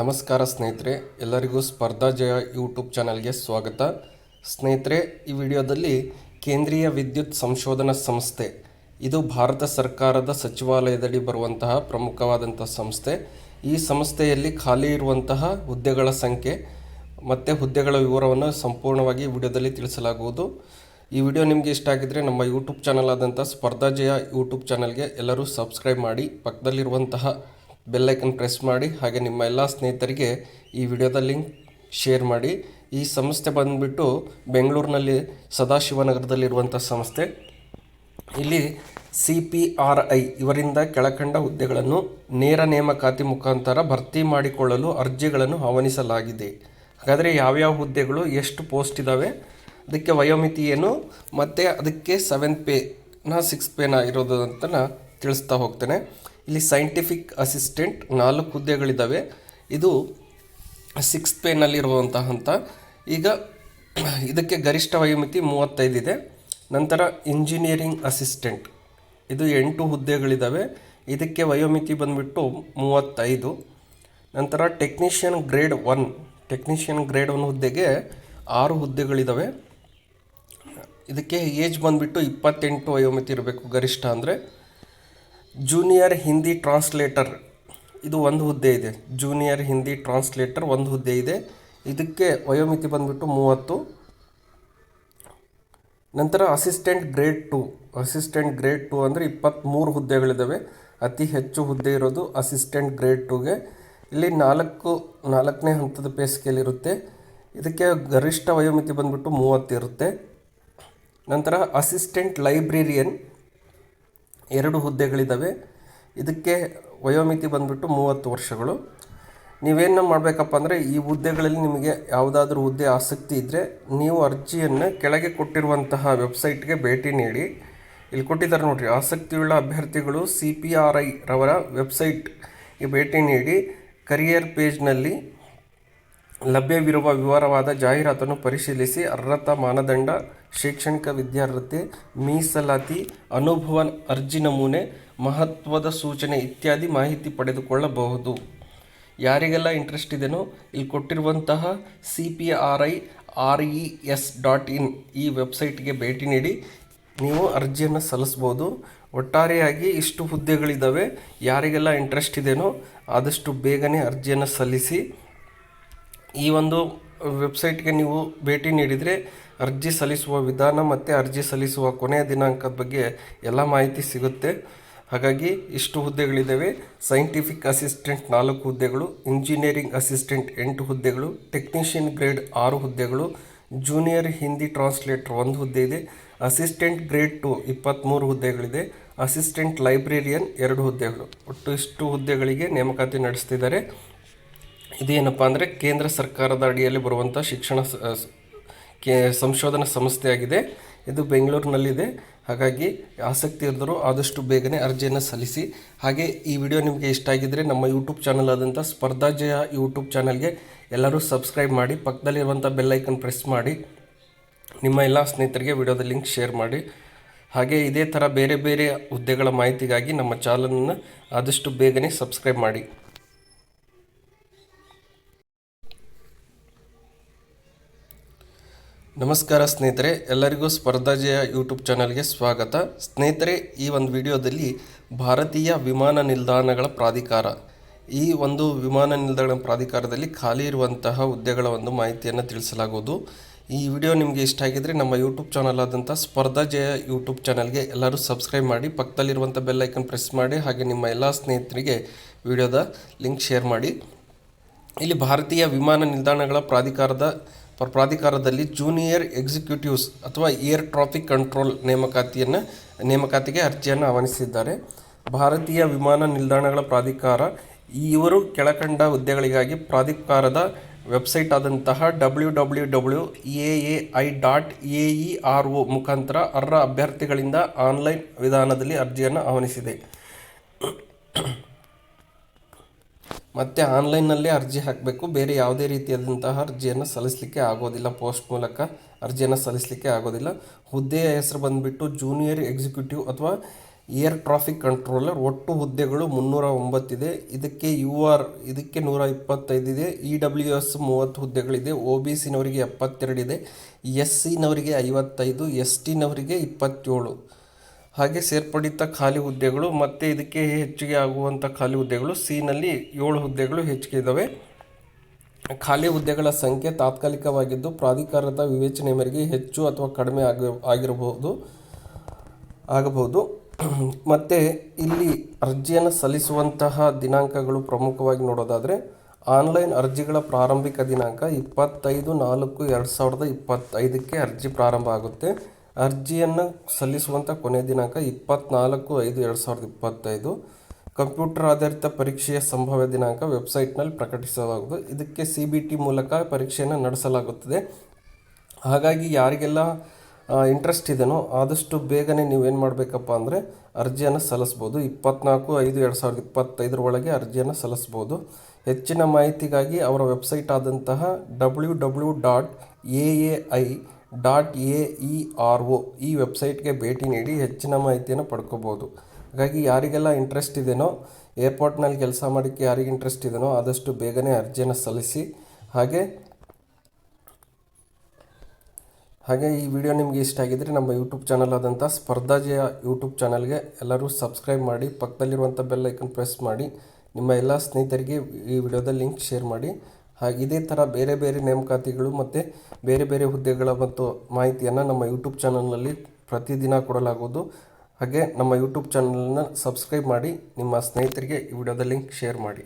ನಮಸ್ಕಾರ ಸ್ನೇಹಿತರೆ, ಎಲ್ಲರಿಗೂ ಸ್ಪರ್ಧಾ ಜಯ ಯೂಟ್ಯೂಬ್ ಚಾನಲ್ಗೆ ಸ್ವಾಗತ. ಸ್ನೇಹಿತರೆ, ಈ ವಿಡಿಯೋದಲ್ಲಿ ಕೇಂದ್ರೀಯ ವಿದ್ಯುತ್ ಸಂಶೋಧನಾ ಸಂಸ್ಥೆ, ಇದು ಭಾರತ ಸರ್ಕಾರದ ಸಚಿವಾಲಯದಡಿ ಬರುವಂತಹ ಪ್ರಮುಖವಾದಂಥ ಸಂಸ್ಥೆ. ಈ ಸಂಸ್ಥೆಯಲ್ಲಿ ಖಾಲಿ ಇರುವಂತಹ ಹುದ್ದೆಗಳ ಸಂಖ್ಯೆ ಮತ್ತು ಹುದ್ದೆಗಳ ವಿವರವನ್ನು ಸಂಪೂರ್ಣವಾಗಿ ವಿಡಿಯೋದಲ್ಲಿ ತಿಳಿಸಲಾಗುವುದು. ಈ ವಿಡಿಯೋ ನಿಮಗೆ ಇಷ್ಟ ಆಗಿದ್ದರೆ ನಮ್ಮ ಯೂಟ್ಯೂಬ್ ಚಾನಲ್ ಆದಂಥ ಸ್ಪರ್ಧಾ ಜಯ ಯೂಟ್ಯೂಬ್ ಚಾನಲ್ಗೆ ಎಲ್ಲರೂ ಸಬ್ಸ್ಕ್ರೈಬ್ ಮಾಡಿ, ಪಕ್ಕದಲ್ಲಿರುವಂತಹ ಬೆಲ್ಲೈಕನ್ ಪ್ರೆಸ್ ಮಾಡಿ, ಹಾಗೆ ನಿಮ್ಮ ಎಲ್ಲ ಸ್ನೇಹಿತರಿಗೆ ಈ ವಿಡಿಯೋದ ಲಿಂಕ್ ಶೇರ್ ಮಾಡಿ. ಈ ಸಂಸ್ಥೆ ಬಂದುಬಿಟ್ಟು ಬೆಂಗಳೂರಿನಲ್ಲಿ ಸದಾಶಿವನಗರದಲ್ಲಿರುವಂಥ ಸಂಸ್ಥೆ. ಇಲ್ಲಿ ಸಿ ಪಿ ಆರ್ ಐ ಇವರಿಂದ ಕೆಳಕಂಡ ಹುದ್ದೆಗಳನ್ನು ನೇರ ನೇಮಕಾತಿ ಮುಖಾಂತರ ಭರ್ತಿ ಮಾಡಿಕೊಳ್ಳಲು ಅರ್ಜಿಗಳನ್ನು ಆಹ್ವಾನಿಸಲಾಗಿದೆ. ಹಾಗಾದರೆ ಯಾವ್ಯಾವ ಹುದ್ದೆಗಳು, ಎಷ್ಟು ಪೋಸ್ಟ್ ಇದ್ದಾವೆ ಅದಕ್ಕೆ ವಯೋಮಿತಿ ಏನು, ಮತ್ತು ಅದಕ್ಕೆ ಸೆವೆಂತ್ ಪೇನ ಸಿಕ್ಸ್ ಪೇನ ಇರೋದು ಅಂತ ತಿಳಿಸ್ತಾ ಹೋಗ್ತೇನೆ. ಇಲ್ಲಿ ಸೈಂಟಿಫಿಕ್ ಅಸಿಸ್ಟೆಂಟ್ ನಾಲ್ಕು ಹುದ್ದೆಗಳಿದ್ದಾವೆ. ಇದು ಸಿಕ್ಸ್ ಪೇನಲ್ಲಿರುವಂತಹ ಹಂತ ಈಗ ಇದಕ್ಕೆ ಗರಿಷ್ಠ ವಯೋಮಿತಿ ಮೂವತ್ತೈದಿದೆ ನಂತರ ಇಂಜಿನಿಯರಿಂಗ್ ಅಸಿಸ್ಟೆಂಟ್ ಇದು ಎಂಟು ಹುದ್ದೆಗಳಿದ್ದಾವೆ. ಇದಕ್ಕೆ ವಯೋಮಿತಿ ಬಂದುಬಿಟ್ಟು ಮೂವತ್ತೈದು. ನಂತರ technician grade one technician grade one ಹುದ್ದೆಗೆ ಆರು ಹುದ್ದೆಗಳಿದ್ದಾವೆ. ಇದಕ್ಕೆ ಏಜ್ ಬಂದುಬಿಟ್ಟು ಇಪ್ಪತ್ತೆಂಟು ವಯೋಮಿತಿ ಇರಬೇಕು ಗರಿಷ್ಠ ಅಂದರೆ. ಜೂನಿಯರ್ ಹಿಂದಿ ಟ್ರಾನ್ಸ್ಲೇಟರ್ ಇದು ಒಂದು ಹುದ್ದೆ ಇದೆ. ಜೂನಿಯರ್ ಹಿಂದಿ ಟ್ರಾನ್ಸ್ಲೇಟರ್ ಒಂದು ಹುದ್ದೆ ಇದೆ. ಇದಕ್ಕೆ ವಯೋಮಿತಿ ಬಂದುಬಿಟ್ಟು ಮೂವತ್ತು. ನಂತರ assistant grade two assistant grade two ಅಂದರೆ ಇಪ್ಪತ್ತ್ಮೂರು ಹುದ್ದೆಗಳಿದ್ದಾವೆ ಅತಿ ಹೆಚ್ಚು ಹುದ್ದೆ ಇರೋದು ಅಸಿಸ್ಟೆಂಟ್ ಗ್ರೇಡ್ ಟುಗೆ ಇಲ್ಲಿ ನಾಲ್ಕು, ನಾಲ್ಕನೇ ಹಂತದ ಪೇ ಇರುತ್ತೆ. ಇದಕ್ಕೆ ಗರಿಷ್ಠ ವಯೋಮಿತಿ ಬಂದುಬಿಟ್ಟು ಮೂವತ್ತಿರುತ್ತೆ ನಂತರ ಅಸಿಸ್ಟೆಂಟ್ ಲೈಬ್ರೇರಿಯನ್ ಎರಡು ಹುದ್ದೆಗಳಿದ್ದಾವೆ. ಇದಕ್ಕೆ ವಯೋಮಿತಿ ಬಂದುಬಿಟ್ಟು ಮೂವತ್ತು ವರ್ಷಗಳು. ನೀವೇನು ಮಾಡಬೇಕಪ್ಪ ಅಂದರೆ ಈ ಹುದ್ದೆಗಳಲ್ಲಿ ನಿಮಗೆ ಯಾವುದಾದ್ರೂ ಹುದ್ದೆ ಆಸಕ್ತಿ ಇದ್ದರೆ ನೀವು ಅರ್ಜಿಯನ್ನು ಕೆಳಗೆ ಕೊಟ್ಟಿರುವಂತಹ ವೆಬ್ಸೈಟ್ಗೆ ಭೇಟಿ ನೀಡಿ. ಇಲ್ಲಿ ಕೊಟ್ಟಿದ್ದಾರೆ ನೋಡಿರಿ, ಆಸಕ್ತಿಯುಳ್ಳ ಅಭ್ಯರ್ಥಿಗಳು ಸಿ ಪಿ ಆರ್ ಐ ರವರ ವೆಬ್ಸೈಟ್ಗೆ ಭೇಟಿ ನೀಡಿ ಕರಿಯರ್ ಪೇಜ್ನಲ್ಲಿ ಲಭ್ಯವಿರುವ ವಿವರವಾದ ಜಾಹೀರಾತನ್ನು ಪರಿಶೀಲಿಸಿ ಅರ್ಹತಾ ಮಾನದಂಡ ಶೈಕ್ಷಣಿಕ ವಿದ್ಯಾರ್ಹತೆ, ಮೀಸಲಾತಿ, ಅನುಭವ ಅರ್ಜಿ ನಮೂನೆ, ಮಹತ್ವದ ಸೂಚನೆ ಇತ್ಯಾದಿ ಮಾಹಿತಿ ಪಡೆದುಕೊಳ್ಳಬಹುದು. ಯಾರಿಗೆಲ್ಲ ಇಂಟ್ರೆಸ್ಟ್ ಇದೆಯೋ ಇಲ್ಲಿ ಕೊಟ್ಟಿರುವಂತಹ C P R I R E S dot in ಈ ವೆಬ್ಸೈಟ್ಗೆ ಭೇಟಿ ನೀಡಿ, ನೀವು ಅರ್ಜಿಯನ್ನು ಸಲ್ಲಿಸ್ಬೋದು ಒಟ್ಟಾರೆಯಾಗಿ ಇಷ್ಟು ಹುದ್ದೆಗಳಿದ್ದಾವೆ ಯಾರಿಗೆಲ್ಲ ಇಂಟ್ರೆಸ್ಟ್ ಇದೆಯೋ ಆದಷ್ಟು ಬೇಗನೆ ಅರ್ಜಿಯನ್ನು ಸಲ್ಲಿಸಿ, ಈ ಒಂದು ವೆಬ್ಸೈಟ್ಗೆ ನೀವು ಭೇಟಿ ನೀಡಿದರೆ ಅರ್ಜಿ ಸಲ್ಲಿಸುವ ವಿಧಾನ ಮತ್ತು ಅರ್ಜಿ ಸಲ್ಲಿಸುವ ಕೊನೆಯ ದಿನಾಂಕದ ಬಗ್ಗೆ ಎಲ್ಲ ಮಾಹಿತಿ ಸಿಗುತ್ತೆ. ಹಾಗಾಗಿ ಇಷ್ಟು ಹುದ್ದೆಗಳಿದ್ದಾವೆ. ಸೈಂಟಿಫಿಕ್ ಅಸಿಸ್ಟೆಂಟ್ ನಾಲ್ಕು ಹುದ್ದೆಗಳು ಇಂಜಿನಿಯರಿಂಗ್ ಅಸಿಸ್ಟೆಂಟ್ ಎಂಟು ಹುದ್ದೆಗಳು ಟೆಕ್ನಿಷಿಯನ್ ಗ್ರೇಡ್ ಆರು ಹುದ್ದೆಗಳು ಜೂನಿಯರ್ ಹಿಂದಿ ಟ್ರಾನ್ಸ್ಲೇಟರ್ ಒಂದು ಹುದ್ದೆ ಇದೆ. ಅಸಿಸ್ಟೆಂಟ್ ಗ್ರೇಡ್ ಟು ಇಪ್ಪತ್ತ್ಮೂರು ಹುದ್ದೆಗಳಿದೆ. ಅಸಿಸ್ಟೆಂಟ್ ಲೈಬ್ರೇರಿಯನ್ ಎರಡು ಹುದ್ದೆಗಳು. ಒಟ್ಟು ಇಷ್ಟು ಹುದ್ದೆಗಳಿಗೆ ನೇಮಕಾತಿ ನಡೆಸ್ತಿದ್ದಾರೆ. ಇದೇನಪ್ಪ ಅಂದರೆ ಕೇಂದ್ರ ಸರ್ಕಾರದ ಅಡಿಯಲ್ಲಿ ಬರುವಂಥ ಶಿಕ್ಷಣ ಕೇ ಸಂಶೋಧನಾ ಸಂಸ್ಥೆಯಾಗಿದೆ. ಇದು ಬೆಂಗಳೂರಿನಲ್ಲಿದೆ. ಹಾಗಾಗಿ ಆಸಕ್ತಿ ಇದ್ದರೂ ಆದಷ್ಟು ಬೇಗನೆ ಅರ್ಜಿಯನ್ನು ಸಲ್ಲಿಸಿ. ಹಾಗೆ ಈ ವಿಡಿಯೋ ನಿಮಗೆ ಇಷ್ಟ ಆಗಿದ್ದರೆ ನಮ್ಮ ಯೂಟ್ಯೂಬ್ ಚಾನಲ್ ಆದಂಥ ಸ್ಪರ್ಧಾ ಜಯ ಯೂಟ್ಯೂಬ್ ಚಾನಲ್ಗೆ ಎಲ್ಲರೂ ಸಬ್ಸ್ಕ್ರೈಬ್ ಮಾಡಿ ಪಕ್ಕದಲ್ಲಿರುವಂಥ ಬೆಲ್ಲೈಕನ್ ಪ್ರೆಸ್ ಮಾಡಿ. ನಿಮ್ಮ ಎಲ್ಲ ಸ್ನೇಹಿತರಿಗೆ ವಿಡಿಯೋದ ಲಿಂಕ್ ಶೇರ್ ಮಾಡಿ. ಹಾಗೆ ಇದೇ ಥರ ಬೇರೆ ಬೇರೆ ಹುದ್ದೆಗಳ ಮಾಹಿತಿಗಾಗಿ ನಮ್ಮ ಚಾನಲನ್ನು ಆದಷ್ಟು ಬೇಗನೆ ಸಬ್ಸ್ಕ್ರೈಬ್ ಮಾಡಿ. ನಮಸ್ಕಾರ ಸ್ನೇಹಿತರೆ, ಎಲ್ಲರಿಗೂ ಸ್ಪರ್ಧಾಜಯ ಯೂಟ್ಯೂಬ್ ಚಾನಲ್ಗೆ ಸ್ವಾಗತ. ಸ್ನೇಹಿತರೆ, ಈ ಒಂದು ವಿಡಿಯೋದಲ್ಲಿ ಭಾರತೀಯ ವಿಮಾನ ನಿಲ್ದಾಣಗಳ ಪ್ರಾಧಿಕಾರ, ಈ ಒಂದು ವಿಮಾನ ನಿಲ್ದಾಣ ಪ್ರಾಧಿಕಾರದಲ್ಲಿ ಖಾಲಿ ಇರುವಂತಹ ಹುದ್ದೆಗಳ ಒಂದು ಮಾಹಿತಿಯನ್ನು ತಿಳಿಸಲಾಗುವುದು. ಈ ವಿಡಿಯೋ ನಿಮಗೆ ಇಷ್ಟ ಆಗಿದ್ದರೆ ನಮ್ಮ ಯೂಟ್ಯೂಬ್ ಚಾನಲ್ ಆದಂಥ ಸ್ಪರ್ಧಾಜಯ ಯೂಟ್ಯೂಬ್ ಚಾನಲ್ಗೆ ಎಲ್ಲರೂ ಸಬ್ಸ್ಕ್ರೈಬ್ ಮಾಡಿ, ಪಕ್ಕದಲ್ಲಿರುವಂಥ ಬೆಲ್ ಐಕನ್ ಪ್ರೆಸ್ ಮಾಡಿ, ಹಾಗೆ ನಿಮ್ಮ ಎಲ್ಲ ಸ್ನೇಹಿತರಿಗೆ ವಿಡಿಯೋದ ಲಿಂಕ್ ಶೇರ್ ಮಾಡಿ. ಇಲ್ಲಿ ಭಾರತೀಯ ವಿಮಾನ ನಿಲ್ದಾಣಗಳ ಪ್ರಾಧಿಕಾರದ ಪ್ರ- ಪ್ರಾಧಿಕಾರದಲ್ಲಿ ಜೂನಿಯರ್ ಎಕ್ಸಿಕ್ಯೂಟಿವ್ಸ್ ಅಥವಾ ಏರ್ ಟ್ರಾಫಿಕ್ ಕಂಟ್ರೋಲ್ ನೇಮಕಾತಿಯನ್ನು, ನೇಮಕಾತಿಗೆ ಅರ್ಜಿಯನ್ನು ಆಹ್ವಾನಿಸಿದ್ದಾರೆ. ಭಾರತೀಯ ವಿಮಾನ ನಿಲ್ದಾಣಗಳ ಪ್ರಾಧಿಕಾರ ಇವರು ಕೆಳಕಂಡ ಹುದ್ದೆಗಳಿಗಾಗಿ ಪ್ರಾಧಿಕಾರದ ವೆಬ್ಸೈಟ್ ಆದಂತಹ W W W A A I dot A E R O ಮುಖಾಂತರ ಅರ್ಹ ಅಭ್ಯರ್ಥಿಗಳಿಂದ ಆನ್ಲೈನ್ ವಿಧಾನದಲ್ಲಿ ಅರ್ಜಿಯನ್ನು ಆಹ್ವಾನಿಸಿದೆ. ಮತ್ತು ಆನ್ಲೈನ್ನಲ್ಲೇ ಅರ್ಜಿ ಹಾಕಬೇಕು. ಬೇರೆ ಯಾವುದೇ ರೀತಿಯಾದಂತಹ ಅರ್ಜಿಯನ್ನು ಸಲ್ಲಿಸಲಿಕ್ಕೆ ಆಗೋದಿಲ್ಲ. ಪೋಸ್ಟ್ ಮೂಲಕ ಅರ್ಜಿಯನ್ನು ಸಲ್ಲಿಸಲಿಕ್ಕೆ ಆಗೋದಿಲ್ಲ. ಹುದ್ದೆಯ ಹೆಸರು ಬಂದುಬಿಟ್ಟು ಜೂನಿಯರ್ ಎಕ್ಸಿಕ್ಯೂಟಿವ್ ಅಥವಾ ಏರ್ ಟ್ರಾಫಿಕ್ ಕಂಟ್ರೋಲರ್. ಒಟ್ಟು ಹುದ್ದೆಗಳು ಮುನ್ನೂರ ಒಂಬತ್ತಿದೆ. ಇದಕ್ಕೆ ಯು ಆರ್ ಇದಕ್ಕೆ ನೂರ ಇಪ್ಪತ್ತೈದಿದೆ ಇ ಡಬ್ಲ್ಯೂ ಎಸ್ ಮೂವತ್ತು ಹುದ್ದೆಗಳಿದೆ. ಒ ಬಿ ಸಿನವರಿಗೆ ಎಪ್ಪತ್ತೆರಡಿದೆ ಎಸ್ ಸಿನವರಿಗೆ ಐವತ್ತೈದು ಎಸ್ ಟಿನವರಿಗೆ ಇಪ್ಪತ್ತೇಳು. ಹಾಗೆ ಸೇರ್ಪಡಿತ ಖಾಲಿ ಹುದ್ದೆಗಳು ಮತ್ತು ಇದಕ್ಕೆ ಹೆಚ್ಚಿಗೆ ಆಗುವಂಥ ಖಾಲಿ ಹುದ್ದೆಗಳು ಸಿನಲ್ಲಿ ಏಳು ಹುದ್ದೆಗಳು ಹೆಚ್ಚಿಗೆ ಇದ್ದಾವೆ ಖಾಲಿ ಹುದ್ದೆಗಳ ಸಂಖ್ಯೆ ತಾತ್ಕಾಲಿಕವಾಗಿದ್ದು ಪ್ರಾಧಿಕಾರದ ವಿವೇಚನೆ ಮೇರೆಗೆ ಹೆಚ್ಚು ಅಥವಾ ಕಡಿಮೆ ಆಗಿ ಆಗಿರಬಹುದು. ಆಗಬಹುದು. ಮತ್ತು ಇಲ್ಲಿ ಅರ್ಜಿಯನ್ನು ಸಲ್ಲಿಸುವಂತಹ ದಿನಾಂಕಗಳು ಪ್ರಮುಖವಾಗಿ ನೋಡೋದಾದರೆ ಆನ್ಲೈನ್ ಅರ್ಜಿಗಳ ಪ್ರಾರಂಭಿಕ ದಿನಾಂಕ ಇಪ್ಪತ್ತೈದು ನಾಲ್ಕು ಎರಡು ಸಾವಿರದ ಇಪ್ಪತ್ತೈದಕ್ಕೆ ಅರ್ಜಿ ಪ್ರಾರಂಭ ಆಗುತ್ತೆ. ಅರ್ಜಿಯನ್ನು ಸಲ್ಲಿಸುವಂಥ ಕೊನೆಯ ದಿನಾಂಕ ಇಪ್ಪತ್ನಾಲ್ಕು ಐದು ಎರಡು ಸಾವಿರದ ಇಪ್ಪತ್ತೈದು. ಕಂಪ್ಯೂಟರ್ ಆಧಾರಿತ ಪರೀಕ್ಷೆಯ ಸಂಭವ್ಯ ದಿನಾಂಕ ವೆಬ್ಸೈಟ್ನಲ್ಲಿ ಪ್ರಕಟಿಸಲಾಗುವುದು. ಇದಕ್ಕೆ ಸಿ ಬಿ ಟಿ ಮೂಲಕ ಪರೀಕ್ಷೆಯನ್ನು ನಡೆಸಲಾಗುತ್ತದೆ. ಹಾಗಾಗಿ ಯಾರಿಗೆಲ್ಲ ಇಂಟ್ರೆಸ್ಟ್ ಇದೆಯೋ ಆದಷ್ಟು ಬೇಗನೆ ನೀವೇನು ಮಾಡಬೇಕಪ್ಪ ಅಂದರೆ ಅರ್ಜಿಯನ್ನು ಸಲ್ಲಿಸ್ಬೋದು. ಇಪ್ಪತ್ನಾಲ್ಕು ಐದು ಎರಡು ಸಾವಿರದ ಇಪ್ಪತ್ತೈದರ ಒಳಗೆ ಅರ್ಜಿಯನ್ನು ಸಲ್ಲಿಸ್ಬೋದು. ಹೆಚ್ಚಿನ ಮಾಹಿತಿಗಾಗಿ ಅವರ ವೆಬ್ಸೈಟ್ ಆದಂತಹ W W dot A A I dot A E R O ಈ ವೆಬ್ಸೈಟ್ಗೆ ಭೇಟಿ ನೀಡಿ ಹೆಚ್ಚಿನ ಮಾಹಿತಿಯನ್ನು ಪಡ್ಕೋಬೋದು. ಹಾಗಾಗಿ ಯಾರಿಗೆಲ್ಲ ಇಂಟ್ರೆಸ್ಟ್ ಇದೆಯೋ ಏರ್ಪೋರ್ಟ್ನಲ್ಲಿ ಕೆಲಸ ಮಾಡೋಕ್ಕೆ ಯಾರಿಗೆ ಇಂಟ್ರೆಸ್ಟ್ ಇದೆಯೋ ಆದಷ್ಟು ಬೇಗನೆ ಅರ್ಜಿಯನ್ನು ಸಲ್ಲಿಸಿ. ಹಾಗೆ ಹಾಗೆ ಈ ವಿಡಿಯೋ ನಿಮಗೆ ಇಷ್ಟ ಆಗಿದ್ದರೆ ನಮ್ಮ ಯೂಟ್ಯೂಬ್ ಚಾನಲ್ ಆದಂಥ ಸ್ಪರ್ಧಾಜಯ ಯೂಟ್ಯೂಬ್ ಚಾನಲ್ಗೆ ಎಲ್ಲರೂ ಸಬ್ಸ್ಕ್ರೈಬ್ ಮಾಡಿ, ಪಕ್ಕದಲ್ಲಿರುವಂಥ ಬೆಲ್ ಐಕನ್ ಪ್ರೆಸ್ ಮಾಡಿ, ನಿಮ್ಮ ಎಲ್ಲ ಸ್ನೇಹಿತರಿಗೆ ಈ ವಿಡಿಯೋದ ಲಿಂಕ್ ಶೇರ್ ಮಾಡಿ. ಹಾಗೆ ಇದೇ ಥರ ಬೇರೆ ಬೇರೆ ನೇಮಕಾತಿಗಳು ಮತ್ತು ಬೇರೆ ಬೇರೆ ಹುದ್ದೆಗಳ ಮತ್ತು ಮಾಹಿತಿಯನ್ನು ನಮ್ಮ ಯೂಟ್ಯೂಬ್ ಚಾನಲ್ನಲ್ಲಿ ಪ್ರತಿದಿನ ಕೊಡಲಾಗುವುದು. ಹಾಗೆ ನಮ್ಮ ಯೂಟ್ಯೂಬ್ ಚಾನಲನ್ನು ಸಬ್ಸ್ಕ್ರೈಬ್ ಮಾಡಿ, ನಿಮ್ಮ ಸ್ನೇಹಿತರಿಗೆ ಈ ವಿಡಿಯೋದ ಲಿಂಕ್ ಶೇರ್ ಮಾಡಿ.